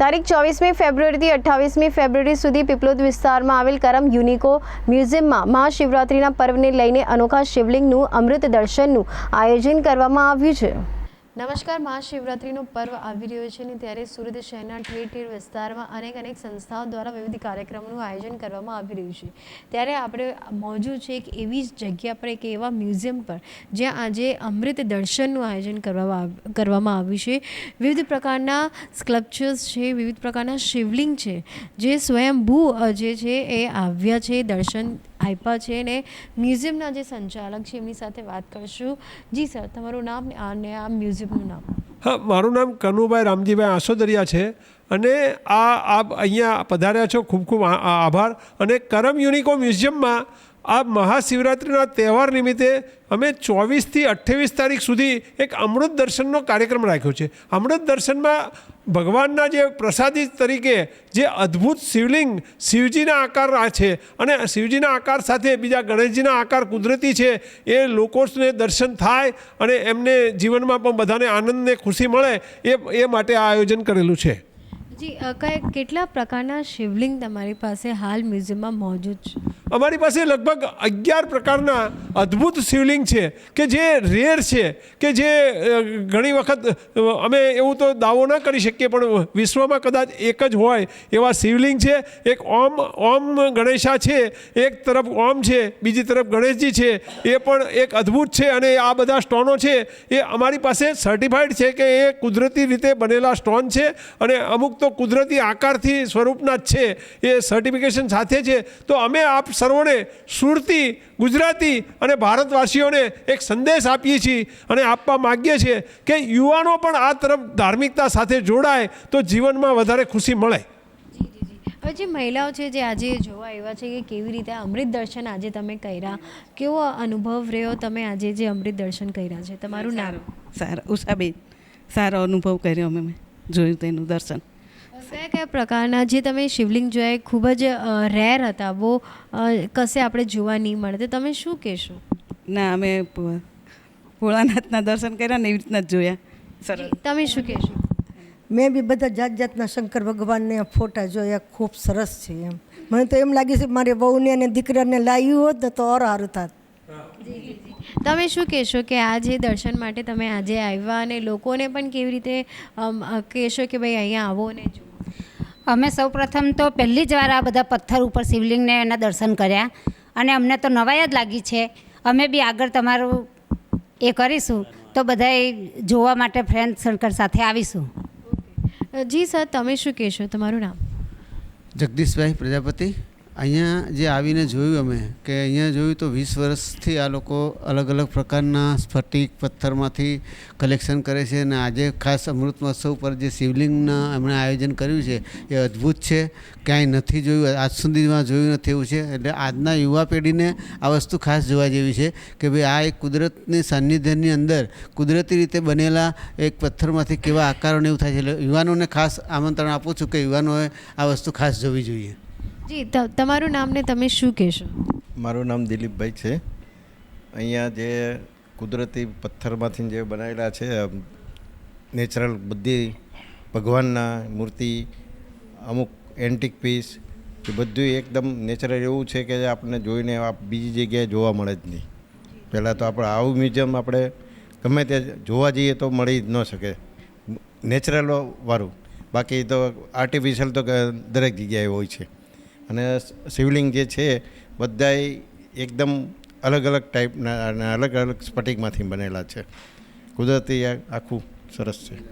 તારીખ ચોવીસમી ફેબ્રુઆરીથી અઠ્ઠાવીસમી ફેબ્રુઆરી સુધી પીપલોદ વિસ્તારમાં આવેલ કરમ યુનિકો મ્યુઝિયમમાં મહાશિવરાત્રિના પર્વને લઈને અનોખા શિવલિંગનું, અમૃત દર્શનનું આયોજન કરવામાં આવ્યું છે. નમસ્કાર, મહાશિવરાત્રિનો પર્વ આવી રહ્યો છે ને ત્યારે સુરત શહેરના ઠેર ઠેર વિસ્તારમાં અનેક અનેક સંસ્થાઓ દ્વારા વિવિધ કાર્યક્રમોનું આયોજન કરવામાં આવી રહ્યું છે. ત્યારે આપણે મોજૂદ છે એક એવી જ જગ્યા પર, એક એવા મ્યુઝિયમ પર, જ્યાં આજે અમૃત દર્શનનું આયોજન કરવામાં કરવામાં આવ્યું છે. વિવિધ પ્રકારના સ્કલ્પચર્સ છે, વિવિધ પ્રકારના શિવલિંગ છે, જે સ્વયંભૂ જે છે એ આવ્યા છે દર્શન આપ્યા છે અને મ્યુઝિયમના જે સંચાલક છે, એમની સાથે વાત કરશું. જી સર, તમારું નામ અને આ મ્યુઝિયમનું નામ. હા, મારું નામ કનુભાઈ રામજીભાઈ આસોદરિયા છે અને આ આપ અહીંયા પધાર્યા છો, ખૂબ ખૂબ આભાર. અને કરમ યુનિકો મ્યુઝિયમમાં આ મહાશિવરાત્રિના તહેવાર નિમિત્તે અમે ચોવીસથી અઠ્ઠાવીસ તારીખ સુધી એક અમૃત દર્શનનો કાર્યક્રમ રાખ્યો છે. અમૃત દર્શનમાં ભગવાનના જે પ્રસાદી તરીકે જે અદ્ભુત શિવલિંગ શિવજીના આકાર છે અને શિવજીના આકાર સાથે બીજા ગણેશજીના આકાર કુદરતી છે, એ લોકોને દર્શન થાય અને એમને જીવનમાં પણ બધાને આનંદને ખુશી મળે, એ એ માટે આ આયોજન કરેલું છે. જી કયા કેટલા પ્રકારના શિવલિંગ તમારી પાસે હાલ મ્યુઝિયમમાં મોજૂદ છે? અમારી પાસે લગભગ અગિયાર પ્રકારના અદ્ભુત શિવલિંગ છે કે જે રેર છે, કે જે ઘણી વખત અમે એવું તો દાવો ના કરી શકીએ, પણ વિશ્વમાં કદાચ એક જ હોય એવા શિવલિંગ છે. એક ઓમ ઓમ ગણેશા છે, એક તરફ ઓમ છે, બીજી તરફ ગણેશજી છે. એ પણ એક અદ્ભુત છે અને આ બધા સ્ટોનો છે. એ અમારી પાસે સર્ટિફાઈડ છે કે એ કુદરતી રીતે બનેલા સ્ટોન છે અને અમુક તો કુદરતી આકારથી સ્વરૂપના જ છે એ સર્ટિફિકેશન સાથે છે. તો અમે આપ સર્વોને સુરતી ગુજરાતી અને ભારતવાસીઓને એક સંદેશ આપીએ છીએ અને આપવા માગીએ છીએ કે યુવાનો પણ આ તરફ ધાર્મિકતા સાથે જોડાય તો જીવનમાં વધારે ખુશી મળે. જી જી જી હવે જે મહિલાઓ છે જે આજે જોવા આવ્યા છે કે કેવી રીતે અમૃત દર્શન આજે તમે કર્યા કેવો અનુભવ રહ્યો તમે આજે જે અમૃત દર્શન કર્યા છે? તમારું નામ? સારું. ઉષાબેન સારો અનુભવ કર્યો અમે જોયું તેનું દર્શન. કયા પ્રકારના જે તમે શિવલિંગ જોયા એ ખૂબ જ રેર હતા બહુ કશે આપણે જોવા નહીં મળે. તો તમે શું કહેશો? ના અમે ભોળાનાથના દર્શન કર્યા ને એવી રીતના જ જોયા. સરસ તમે શું કહેશો? મેં બી બધા જાત જાતના શંકર ભગવાનને ફોટા જોયા ખૂબ સરસ છે એમ. મને તો એમ લાગે છે કે મારી વહુને અને દીકરાને લાવ્યું હોત ને તો અર સારું થાત તમે શું કહેશો કે આ જે દર્શન માટે તમે આજે આવ્યા અને લોકોને પણ કેવી રીતે કહેશો કે ભાઈ અહીંયા આવો ને જુઓ અમે સૌ પ્રથમ તો પહેલી જ વાર આ બધા પથ્થર ઉપર શિવલિંગને એના દર્શન કર્યા. અને અમને તો નવાઈ જ લાગી છે. અમે બી આગળ તમારું એ કરીશું તો બધાએ જોવા માટે ફ્રેન્ડ સર્કલ સાથે આવીશું. જી સર તમે શું કહેશો? તમારું નામ? જગદીશભાઈ પ્રજાપતિ. અહીંયા જે આવીને જોયું અમે, કે અહીંયા જોયું તો વીસ વર્ષથી આ લોકો અલગ અલગ પ્રકારના સ્ફટિક પથ્થરમાંથી કલેક્શન કરે છે અને આજે ખાસ અમૃત મહોત્સવ પર જે શિવલિંગના એમણે આયોજન કર્યું છે, એ અદ્ભુત છે. ક્યાંય નથી જોયું, આજ સુધીમાં જોયું નથી એવું છે. એટલે આજના યુવા પેઢીને આ વસ્તુ ખાસ જોવા જેવી છે કે ભાઈ આ એક કુદરતની સાનિધ્યની અંદર કુદરતી રીતે બનેલા એક પથ્થરમાંથી કેવા આકારોને એવું થાય છે. એટલે યુવાનોને ખાસ આમંત્રણ આપું છું કે યુવાનોએ આ વસ્તુ ખાસ જોવી જોઈએ. જી તમારું નામ ને તમે શું કહેશો? મારું નામ દિલીપભાઈ છે. અહીંયા જે કુદરતી પથ્થરમાંથી જે બનાવેલા છે નેચરલ બધી ભગવાનના મૂર્તિ, અમુક એન્ટિક પીસ એ બધું એકદમ નેચરલ એવું છે કે આપણને જોઈને બીજી જગ્યાએ જોવા મળે જ નહીં. પહેલાં તો આપણે આવું મ્યુઝિયમ આપણે ગમે તે જોવા જઈએ તો મળી જ ન શકે. નેચરલ વાળું. બાકી તો આર્ટિફિશિયલ તો દરેક જગ્યાએ હોય છે. અને શિવલિંગ જે છે, બધાય એકદમ અલગ અલગ ટાઈપના અને અલગ અલગ સ્ફટિકમાંથી બનેલા છે. કુદરતી આખું સરસ છે.